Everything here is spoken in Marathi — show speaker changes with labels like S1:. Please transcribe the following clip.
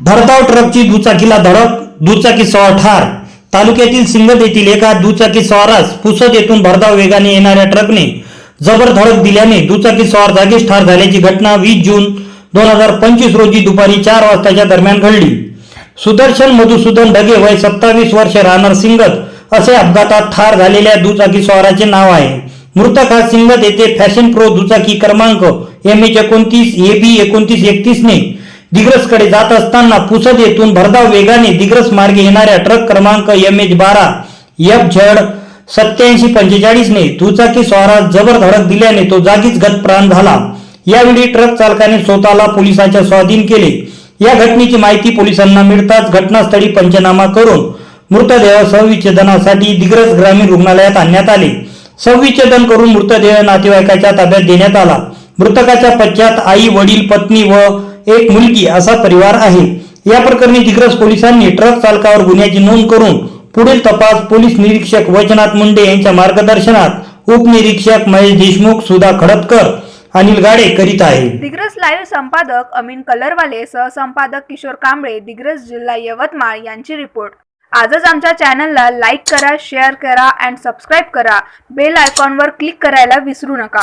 S1: भरधाव ट्रकची दुचाकीला धडक दुचाकी सवार ठार. तालुक्यातील सिंगत येथील एका दुचाकी स्वारास पुसद येथून भरधाव वेगाने येणाऱ्या ट्रकने जबर धडक दिल्याने दुचाकी सवार जागीच ठार झाल्याची घटना वीस जून दोन हजार पंचवीस रोजी दुपारी चार वाजताच्या दरम्यान घडली. सुदर्शन मधुसूदन ढगे वय सत्तावीस वर्ष राहणार सिंगत असे अपघातात ठार झालेल्या दुचाकी स्वाराचे नाव आहे. मृतक हा सिंगत येथे फॅशन प्रो दुचाकी क्रमांक एम एच एकोणतीस ए बी एकोणतीस एकतीसने दिग्रसकडे जात असताना पुसद येथून भरधाव वेगाने दिग्रस मार्गे येणाऱ्या ट्रक क्रमांक एम एच बारा एफ झड सत्याऐंशी पंचेचाळीसने दुचाकी स्वारास जबर धडक दिल्याने तो जागीच गतप्राण झाला. यावेळी ट्रक चालकाने स्वतःला पोलिसांच्या स्वाधीन केले. या घटनेची माहिती पोलिसांना मिळताच घटनास्थळी पंचनामा करून मृतदेह संविच्छेदनासाठी दिग्रस ग्रामीण रुग्णालयात आणण्यात आले. संविच्छेदन करून मृतदेह नातेवाईकाच्या ताब्यात देण्यात आला. मृतकाच्या पश्चात आई वडील पत्नी व एक मुलगी असा परिवार आहे. या प्रकरणी दिग्रस पोलिसांनी ट्रक चालकावर गुन्ह्याची नोंद करून पुढील तपास पोलीस निरीक्षक वैजनाथ मुंडे यांच्या मार्गदर्शनात उपनिरीक्षक महेश देशमुख सुधा खडपकर अनिल गाडे करीत आहे.
S2: दिग्रस लाईव्ह संपादक अमीन कलरवाले सहसंपादक किशोर कांबळे दिग्रस जिल्हा यवतमाळ यांची रिपोर्ट. आजच आमच्या चॅनलला लाईक करा शेअर करा अँड सबस्क्राईब करा. बेल आयकॉनवर क्लिक करायला विसरू नका.